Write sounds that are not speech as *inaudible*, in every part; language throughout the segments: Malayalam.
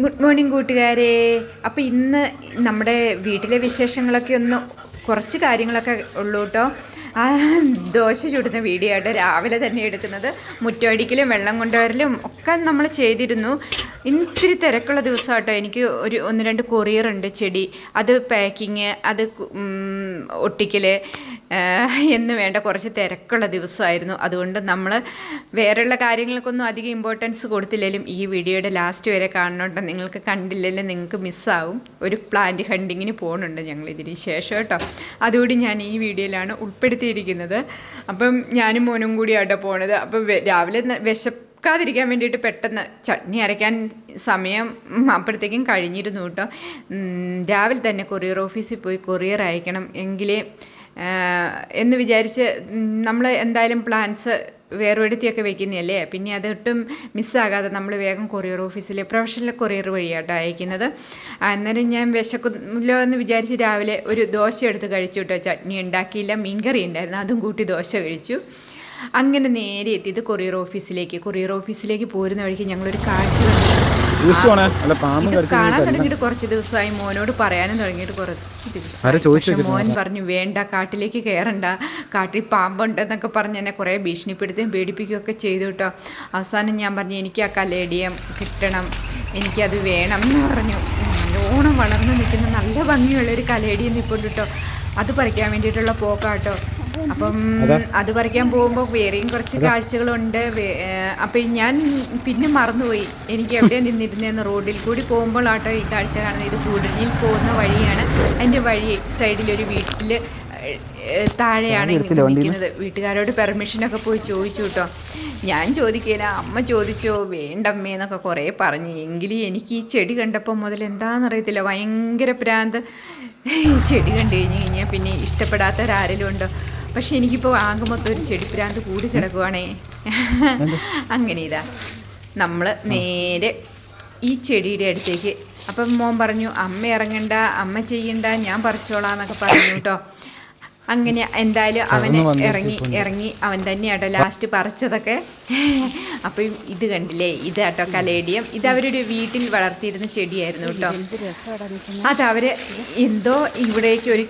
ഗുഡ് മോർണിംഗ് കൂട്ടുകാരെ. അപ്പോൾ ഇന്ന് നമ്മുടെ വീട്ടിലെ വിശേഷങ്ങളൊക്കെ ഒന്ന് കുറച്ച് കാര്യങ്ങളൊക്കെ ഉള്ളൂ കേട്ടോ. ആ ദോശ ചുടുന്ന വീഡിയോ ആയിട്ട് രാവിലെ തന്നെ എടുക്കുന്നത്. മുറ്റമടിക്കലും വെള്ളം കൊണ്ടുവരലും ഒക്കെ നമ്മൾ ചെയ്തിരുന്നു. ഇത്തിരി തിരക്കുള്ള ദിവസമാട്ടോ. എനിക്ക് ഒരു ഒന്ന് രണ്ട് കൊറിയർ ഉണ്ട് ചെടി. അത് പാക്കിങ് അത് ഒട്ടിക്കൽ എന്ന് വേണ്ട കുറച്ച് തിരക്കുള്ള ദിവസമായിരുന്നു. അതുകൊണ്ട് നമ്മൾ വേറെയുള്ള കാര്യങ്ങൾക്കൊന്നും അധികം ഇമ്പോർട്ടൻസ് കൊടുത്തില്ലെങ്കിലും ഈ വീഡിയോയുടെ ലാസ്റ്റ് വരെ കാണണോട്ടോ നിങ്ങൾക്ക് കണ്ടില്ലെങ്കിലും നിങ്ങൾക്ക് മിസ്സാവും ഒരു പ്ലാന്റ് ഹണ്ടിങ്ങിന് പോകുന്നുണ്ട് ഞങ്ങൾ ഇതിന് ശേഷം കേട്ടോ. അതുകൂടി ഞാൻ ഈ വീഡിയോയിലാണ് ഉൾപ്പെടുത്തിയിരിക്കുന്നത്. അപ്പം ഞാനും മോനും കൂടിയാട്ടോ പോണത്. അപ്പം രാവിലെ വിശക്കാതിരിക്കാൻ വേണ്ടിയിട്ട് പെട്ടെന്ന് ചട്നി അരയ്ക്കാൻ സമയം അപ്പോഴത്തേക്കും കഴിഞ്ഞിരുന്നു കേട്ടോ. രാവിലെ തന്നെ കൊറിയർ ഓഫീസിൽ പോയി കൊറിയർ അയക്കണം എങ്കിലേ എന്ന് വിചാരിച്ച് നമ്മൾ എന്തായാലും പ്ലാൻസ് വേർപെടുത്തിയൊക്കെ വെക്കുന്നതല്ലേ? പിന്നെ അതൊട്ടും മിസ്സാകാതെ നമ്മൾ വേഗം കൊറിയർ ഓഫീസിൽ പ്രൊഫഷണൽ കൊറിയർ വഴിയാട്ടോ അയക്കുന്നത്. അന്നേരം ഞാൻ വിശക്കുമല്ലോ എന്ന് വിചാരിച്ച് രാവിലെ ഒരു ദോശ എടുത്ത് കഴിച്ചു കേട്ടോ ചട്നി ഉണ്ടാക്കിയില്ല മീൻകറി ഉണ്ടായിരുന്നു അതും കൂട്ടി ദോശ കഴിച്ചു. അങ്ങനെ നേരെ എത്തിയത് കൊറിയർ ഓഫീസിലേക്ക്. കൊറിയർ ഓഫീസിലേക്ക് പോരുന്ന വഴിക്ക് ഞങ്ങളൊരു കാഴ്ച അല്ല പാമ്പ് കാണാൻ തുടങ്ങിയിട്ട് കുറച്ച് ദിവസമായി മോനോട് പറയാനും തുടങ്ങിയിട്ട് കുറച്ച് ആരാ ദിവസം മോൻ പറഞ്ഞു വേണ്ട കാട്ടിലേക്ക് കയറണ്ട കാട്ടിൽ പാമ്പുണ്ടെന്നൊക്കെ പറഞ്ഞ് എന്നെ കുറേ ഭീഷണിപ്പെടുത്തുകയും പേടിപ്പിക്കുകയൊക്കെ ചെയ്തു കേട്ടോ. അവസാനം ഞാൻ പറഞ്ഞു എനിക്ക് ആ കലേഡിയം കിട്ടണം. എനിക്കത് വേണം എന്ന് പറഞ്ഞു. നല്ലോണം വളർന്നു നിൽക്കുന്ന നല്ല ഭംഗിയുള്ള ഒരു കലേഡിയം നിൽപ്പുണ്ട് കേട്ടോ. അത് പറിക്കാൻ വേണ്ടിയിട്ടുള്ള പോക്കാട്ടോ അപ്പം അത്. പറിക്കാൻ പോകുമ്പോൾ വേറെയും കുറച്ച് കാഴ്ചകളുണ്ട്. അപ്പൊ ഞാൻ പിന്നെ മറന്നുപോയി. എനിക്ക് എവിടെ നിന്നിരുന്നതെന്ന് റോഡിൽ കൂടി പോകുമ്പോഴാട്ടോ ഈ കാഴ്ച കാണുന്നത്. ഇത് കൂടുതലിൽ പോകുന്ന വഴിയാണ്. അതിന്റെ വഴി സൈഡിലൊരു വീട്ടിൽ താഴെയാണ് നിൽക്കുന്നത്. വീട്ടുകാരോട് പെർമിഷനൊക്കെ പോയി ചോദിച്ചു കേട്ടോ ഞാൻ ചോദിക്കില്ല അമ്മ ചോദിച്ചോ വേണ്ടമ്മേ എന്നൊക്കെ കുറേ പറഞ്ഞു. എങ്കിലും എനിക്ക് ഈ ചെടി കണ്ടപ്പോൾ മുതൽ എന്താണെന്നറിയത്തില്ല ഭയങ്കര പ്രാന്ത്. ഈ ചെടി കണ്ടു കഴിഞ്ഞ് കഴിഞ്ഞാൽ പിന്നെ ഇഷ്ടപ്പെടാത്തവരാരെങ്കിലും ഉണ്ടോ? പക്ഷെ എനിക്കിപ്പോൾ ആകെ മൊത്തം ഒരു ചെടി പ്രാന്ത് കൂടി കിടക്കുവാണേ. അങ്ങനെ ഇതാ. നമ്മൾ നേരെ ഈ ചെടിയുടെ അടുത്തേക്ക്. അപ്പം മോൻ പറഞ്ഞു അമ്മ ഇറങ്ങണ്ട അമ്മ ചെയ്യണ്ട ഞാൻ പറിച്ചോളാന്നൊക്കെ പറഞ്ഞു കേട്ടോ. അങ്ങനെ എന്തായാലും അവന് ഇറങ്ങി ഇറങ്ങി അവൻ തന്നെയാട്ടോ ലാസ്റ്റ് പറിച്ചതൊക്കെ. അപ്പം ഇത് കണ്ടില്ലേ ഇതാട്ടോ കലേഡിയം. ഇത് അവരുടെ വീട്ടിൽ വളർത്തിയിരുന്ന ചെടിയായിരുന്നു കേട്ടോ. അത് അവർ എന്തോ ഇവിടേക്ക് ഒരു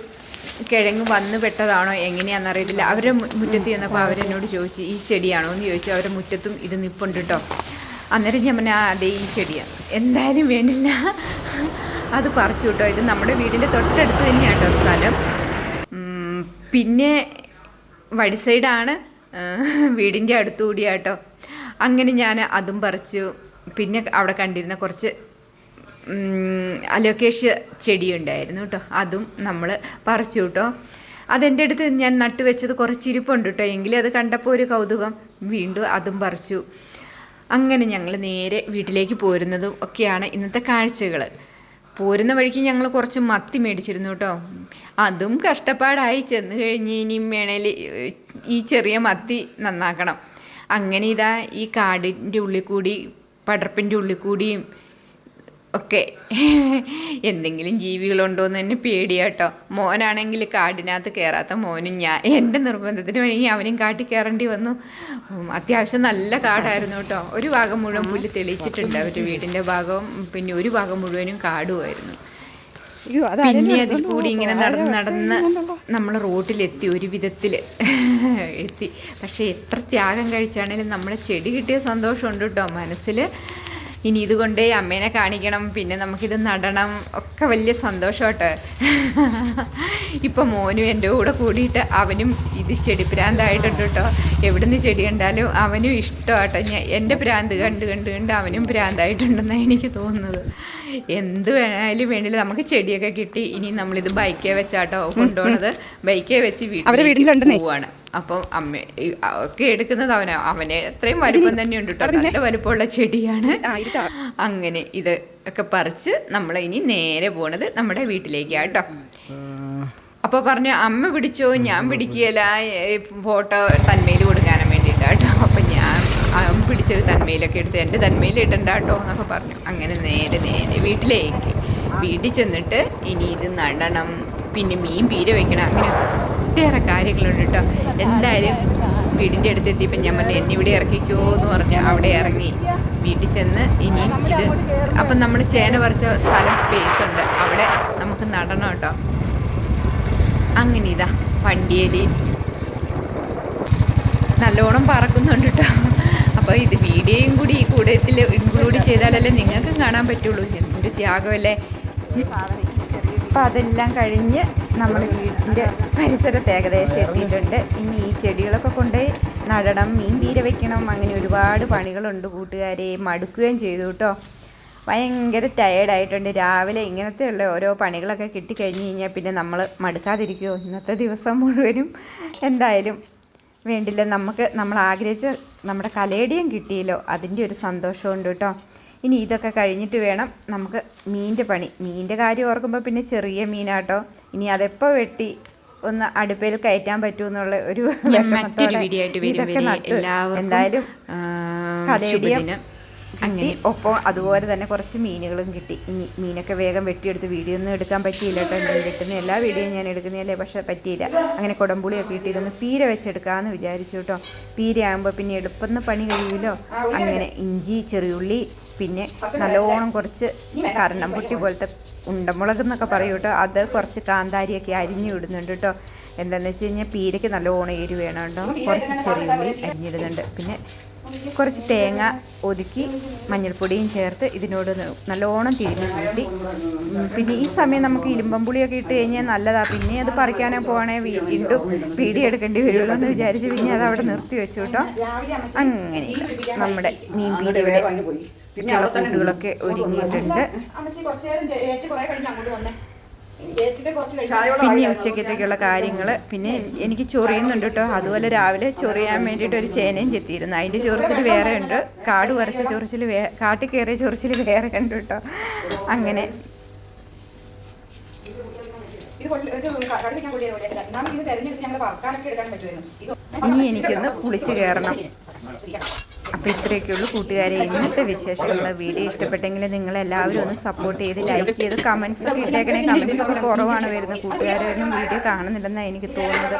കിഴങ്ങ് വന്നു പെട്ടതാണോ എങ്ങനെയാണെന്നറിയത്തില്ല അവരെ മുറ്റത്ത് ചെന്നപ്പോൾ അവരെന്നോട് ചോദിച്ചു ഈ ചെടിയാണോ? എന്ന് ചോദിച്ചു. അവരുടെ മുറ്റത്തും ഇത് നിപ്പുണ്ട് കേട്ടോ അന്നേരം ഞാൻ പറഞ്ഞാൽ അതെ ഈ ചെടിയാണ് എന്തായാലും വേണ്ടില്ല. അത് പറിച്ചു കേട്ടോ ഇത് നമ്മുടെ വീടിന്റെ തൊട്ടടുത്ത് തന്നെയാണ് കേട്ടോ സ്ഥലം. പിന്നെ വഴി സൈഡാണ് വീടിന്റെ അടുത്തുകൂടിയാട്ടോ അങ്ങനെ ഞാൻ അതും പറിച്ചു. പിന്നെ അവിടെ കണ്ടിരുന്ന കുറച്ച് അലോക്കേഷ്യ ചെടിയുണ്ടായിരുന്നു കേട്ടോ. അതും നമ്മൾ പറിച്ചു കേട്ടോ. അതെന്റെ അടുത്ത് ഞാൻ നട്ടുവെച്ചത് കുറച്ച് ഇരിപ്പുണ്ട് കേട്ടോ. എങ്കിലും അത് കണ്ടപ്പോൾ ഒരു കൗതുകം വീണ്ടും അതും പറിച്ചു. അങ്ങനെ ഞങ്ങൾ നേരെ വീട്ടിലേക്ക് പോരുന്നതും ഒക്കെയാണ് ഇന്നത്തെ കാഴ്ചകൾ പോരുന്ന വഴിക്ക് ഞങ്ങൾ കുറച്ച് മത്തി മേടിച്ചിരുന്നു കേട്ടോ. അതും കഷ്ടപ്പാടായി ചെന്ന് കഴിഞ്ഞ് ഇനിയും വേണേൽ ഈ ചെറിയ മത്തി നന്നാക്കണം. അങ്ങനെ ഇതാ ഈ കാടിന്റെ ഉള്ളിൽ കൂടി പടർപ്പിന്റെ ഉള്ളിൽ കൂടിയും ഒക്കെ. *laughs* എന്തെങ്കിലും ജീവികളുണ്ടോ എന്ന് തന്നെ പേടിയാട്ടോ. മോനാണെങ്കിൽ കാടിനകത്ത് കയറാത്ത മോനും ഞാൻ. എന്റെ നിർബന്ധത്തിന് വേണമെങ്കിൽ അവനും കാട്ടിൽ കയറേണ്ടി വന്നു. അത്യാവശ്യം നല്ല കാടായിരുന്നു കേട്ടോ. ഒരു ഭാഗം മുഴുവൻ പുല്ല് തെളിയിച്ചിട്ടുണ്ട്. അവരുടെ വീടിന്റെ ഭാഗവും പിന്നെ ഒരു ഭാഗം മുഴുവനും കാടുമായിരുന്നു. പിന്നെ അതിൽ കൂടി ഇങ്ങനെ നടന്ന് നടന്ന് നമ്മൾ റോട്ടിലെത്തി ഒരു വിധത്തിൽ *laughs* എത്തി. പക്ഷേ എത്ര ത്യാഗം കഴിച്ചാണേലും നമ്മുടെ ചെടി കിട്ടിയ സന്തോഷമുണ്ട് കേട്ടോ. മനസ്സിൽ ഇനി ഇതുകൊണ്ടേ അമ്മേനെ കാണിക്കണം പിന്നെ നമുക്കിത് നടണം. ഒക്കെ വലിയ സന്തോഷമാട്ടോ ഇപ്പം മോനും എന്റെ കൂടെ കൂടിയിട്ട് അവനും ഇത് ചെടി പ്രാന്തായിട്ടുണ്ട് കേട്ടോ എവിടുന്ന് ചെടി കണ്ടാലും അവനും ഇഷ്ടമാട്ടോ. ഞാൻ എന്റെ പ്രാന്ത് കണ്ട് കണ്ട് കണ്ട് അവനും പ്രാന്തായിട്ടുണ്ടെന്നാണ് എനിക്ക് തോന്നുന്നത്. എന്ത് വേണാലും വേണ്ടില്ല. നമുക്ക് ചെടിയൊക്കെ കിട്ടി. ഇനി നമ്മളിത് ബൈക്കേ വെച്ചാട്ടോ കൊണ്ടുപോണത്. ബൈക്കേ വെച്ച് വീട്ടിൽ. പോവാണ്. അപ്പം അമ്മ ഒക്കെ എടുക്കുന്നത് അവനാ അവനെ അത്രയും വലുപ്പം തന്നെയുണ്ട് കേട്ടോ നല്ല വലുപ്പമുള്ള ചെടിയാണ്. അങ്ങനെ ഇത് ഒക്കെ പറിച്ച് നമ്മൾ ഇനി നേരെ പോണത് നമ്മുടെ വീട്ടിലേക്കാണ് കേട്ടോ അപ്പോൾ പറഞ്ഞു അമ്മ പിടിച്ചോ ഞാൻ പിടിക്കുകയില്ല ഫോട്ടോ തന്മയിൽ കൊടുക്കാനും വേണ്ടിയിട്ടാണ് കേട്ടോ അപ്പം ഞാൻ അമ്മ പിടിച്ചൊരു തന്മയിലൊക്കെ എടുത്ത് എന്റെ തന്മയിൽ ഇടണ്ട കേട്ടോ എന്നൊക്കെ പറഞ്ഞു. അങ്ങനെ നേരെ നേരെ വീട്ടിലേക്ക്. വീട്ടിൽ ചെന്നിട്ട് ഇനി ഇത് നടണം. പിന്നെ മീൻ പീര വെക്കണം. അങ്ങനെ ഒട്ടേറെ കാര്യങ്ങളുണ്ട് കേട്ടോ. എന്തായാലും വീടിന്റെ അടുത്ത് എത്തിയപ്പോൾ ഞാൻ പറഞ്ഞു എന്നെ ഇവിടെ ഇറക്കിക്കോ എന്ന് പറഞ്ഞ് അവിടെ ഇറങ്ങി വീട്ടിൽ ചെന്ന് ഇനി ഇത് അപ്പം നമ്മൾ ചേന പറിച്ച സ്ഥലം സ്പേസ് ഉണ്ട്. അവിടെ നമുക്ക് നടണം കേട്ടോ. അങ്ങനെ ഇതാ വണ്ടിയേലി നല്ലോണം പറക്കുന്നുണ്ട് കേട്ടോ. അപ്പോൾ ഇത് വീഡിയോയും കൂടി ഈ കൂടത്തിൽ ഇൻക്ലൂഡ് ചെയ്താലല്ലേ നിങ്ങൾക്കും കാണാൻ പറ്റുള്ളൂ. എന്തൊരു ത്യാഗമല്ലേ? അപ്പം അതെല്ലാം കഴിഞ്ഞ് നമ്മൾ വീടിന്റെ പരിസരത്ത് ഏകദേശം എത്തിയിട്ടുണ്ട്. ഇനി ഈ ചെടികളൊക്കെ കൊണ്ടുപോയി നടണം മീൻ വീര വെക്കണം അങ്ങനെ ഒരുപാട് പണികളുണ്ട് കൂട്ടുകാരെ. മടുക്കുകയും ചെയ്തു കേട്ടോ. ഭയങ്കര ടയേർഡായിട്ടുണ്ട് രാവിലെ ഇങ്ങനത്തെയുള്ള ഓരോ പണികളൊക്കെ കിട്ടിക്കഴിഞ്ഞ് കഴിഞ്ഞാൽ പിന്നെ നമ്മൾ മടുക്കാതിരിക്കുമോ ഇന്നത്തെ ദിവസം മുഴുവനും എന്തായാലും വേണ്ടില്ല. നമുക്ക് നമ്മൾ ആഗ്രഹിച്ച നമ്മുടെ കലേടിയും കിട്ടിയല്ലോ. അതിന്റെ ഒരു സന്തോഷമുണ്ട് കേട്ടോ. ഇനി ഇതൊക്കെ കഴിഞ്ഞിട്ട് വേണം നമുക്ക് മീനിന്റെ പണി. മീനിന്റെ കാര്യം ഓർക്കുമ്പോൾ പിന്നെ ചെറിയ മീനാട്ടോ. ഇനി അതെപ്പോൾ വെട്ടി ഒന്ന് അടുപ്പയിൽ കയറ്റാൻ പറ്റുമെന്നുള്ള ഒരു വീഡിയോ ആയിട്ട് എന്തായാലും കിട്ടി. ഒപ്പം അതുപോലെ തന്നെ കുറച്ച് മീനുകളും കിട്ടി. ഇനി മീനൊക്കെ വേഗം വെട്ടിയെടുത്ത് വീഡിയോ ഒന്നും എടുക്കാൻ പറ്റിയില്ല കേട്ടോ. മീൻ വെട്ടുന്ന എല്ലാ വീഡിയോയും ഞാൻ എടുക്കുന്നതല്ലേ? പക്ഷെ പറ്റിയില്ല. അങ്ങനെ കുടംപുളിയൊക്കെ കിട്ടി ഇതൊന്ന് പീര വെച്ചെടുക്കാമെന്ന് വിചാരിച്ചു കേട്ടോ. പീരയാകുമ്പോൾ പിന്നെ എളുപ്പം പണി കഴിയുമല്ലോ അങ്ങനെ ഇഞ്ചി ചെറിയുള്ളി പിന്നെ നല്ലോണം കുറച്ച് കരണം പൊട്ടി പോലത്തെ ഉണ്ടമുളക് എന്നൊക്കെ പറയും കേട്ടോ അത് കുറച്ച് കാന്താരിയൊക്കെ അരിഞ്ഞു വിടുന്നുണ്ട് കേട്ടോ. എന്താണെന്ന് വെച്ച് കഴിഞ്ഞാൽ പീരയ്ക്ക് നല്ലോണം എരി വേണം കേട്ടോ. കുറച്ച് ചെറിയുള്ളി അരിഞ്ഞിടുന്നുണ്ട് പിന്നെ കുറച്ച് തേങ്ങ ഒതുക്കി മഞ്ഞൾപ്പൊടിയും ചേർത്ത് ഇതിനോട് നല്ലോണം തിരിഞ്ഞു കൂട്ടി. പിന്നെ ഈ സമയം നമുക്ക് ഇലുമ്പം പുളിയൊക്കെ ഇട്ട് കഴിഞ്ഞാൽ നല്ലതാണ് പിന്നെ അത് പറിക്കാനോ പോകണേ വീണ്ടും വീഡിയോ എടുക്കേണ്ടി വരുമല്ലോ എന്ന് വിചാരിച്ച് പിന്നെ അത് അവിടെ നിർത്തി വെച്ചു കേട്ടോ. അങ്ങനെ നമ്മുടെ മീൻ പീടി അവിടെ തന്നെ കൂട്ടുകളൊക്കെ ഒരുങ്ങിയിട്ടുണ്ട്. പിന്നെ ഉച്ചക്കത്തേക്കുള്ള കാര്യങ്ങൾ പിന്നെ എനിക്ക് ചൊറിയുന്നുണ്ട് കേട്ടോ. അതുപോലെ രാവിലെ ചൊറിയാൻ വേണ്ടിയിട്ട് ഒരു ചേനയും ചെത്തിയിരുന്നു. അതിന്റെ ചൊറിച്ചിൽ വേറെ ഉണ്ട്. കാട് വരച്ച ചൊറിച്ചിൽ വേ കാട്ടിൽ കയറിയ ചൊറിച്ചിൽ വേറെ ഉണ്ട് കേട്ടോ. അങ്ങനെ. ഇനി എനിക്കൊന്ന് കുളിച്ച് കയറണം അപ്പോൾ ഇത്രയൊക്കെയുള്ളൂ കൂട്ടുകാരെ ഇന്നത്തെ വിശേഷങ്ങൾ വീഡിയോ ഇഷ്ടപ്പെട്ടെങ്കിൽ നിങ്ങൾ എല്ലാവരും ഒന്ന് സപ്പോർട്ട് ചെയ്ത് ലൈക്ക് ചെയ്ത് കമൻസ് ഒക്കെ ഇട്ടേക്കണേ. കമൻസ് ഒക്കെ കുറവാണ് വരുന്നത്. കൂട്ടുകാരൊന്നും വീഡിയോ കാണുന്നില്ലെന്നാണ് എനിക്ക് തോന്നുന്നത്.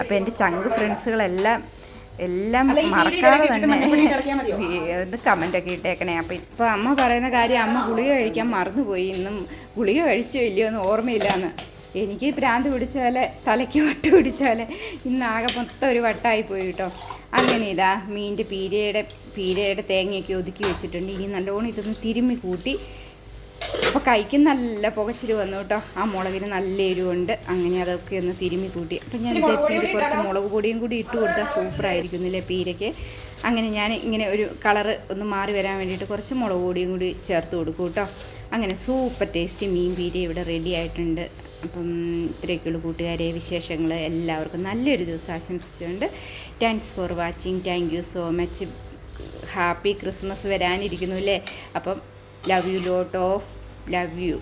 അപ്പോൾ എന്റെ ചങ്ക് ഫ്രണ്ട്സുകളെല്ലാം എല്ലാം മറക്കാതെ തന്നെ മഞ്ഞപ്പൊടി ഇളക്കിയാൽ ഇത് കമന്റ് ഒക്കെ ഇട്ടേക്കണേ. അപ്പോൾ ഇപ്പോൾ അമ്മ പറയുന്ന കാര്യം അമ്മ ഗുളിക കഴിക്കാൻ മറന്നുപോയി. ഇന്നും ഗുളിക കഴിച്ചോ ഇല്ലയോ എന്ന് ഓർമ്മയില്ലാന്ന്. എനിക്ക് ഭ്രാന്ത് പിടിച്ചാൽ തലയ്ക്ക് വട്ട് പിടിച്ചാൽ ഇന്നാകെ മൊത്തം ഒരു വട്ടായി പോയി കേട്ടോ. അങ്ങനെ ഇതാ മീനിന്റെ പീരയുടെ പീരയുടെ തേങ്ങയൊക്കെ ഒതുക്കി വെച്ചിട്ടുണ്ട്. ഇനി നല്ലോണം ഇതൊന്ന് തിരുമ്മി കൂട്ടി. അപ്പോൾ കൈക്ക് നല്ല പുകച്ചിരി വന്നു കേട്ടോ. ആ മുളകിന് നല്ല എരിവുണ്ട്. അങ്ങനെ അതൊക്കെ ഒന്ന് തിരുമ്മി കൂട്ടി. അപ്പം ഞാൻ ചേച്ചി കുറച്ച് മുളക് പൊടിയും കൂടി ഇട്ട് കൊടുത്താൽ സൂപ്പറായിരിക്കുന്നില്ലേ പീരയ്ക്ക്. അങ്ങനെ ഞാൻ ഇങ്ങനെ ഒരു കളറ് ഒന്ന് മാറി വരാൻ വേണ്ടിയിട്ട് കുറച്ച് മുളക് പൊടിയും കൂടി ചേർത്ത് കൊടുക്കും കേട്ടോ. അങ്ങനെ സൂപ്പർ ടേസ്റ്റി മീൻ പീര ഇവിടെ റെഡി ആയിട്ടുണ്ട്. അപ്പം ഇത്രയൊക്കെയുള്ള കൂട്ടുകാരെ വിശേഷങ്ങൾ എല്ലാവർക്കും നല്ലൊരു ദിവസം ആശംസിച്ചുകൊണ്ട് thanks for watching thank you so much happy Christmas വരാനിരിക്കുന്നു അല്ലേ? അപ്പം love you lot of love you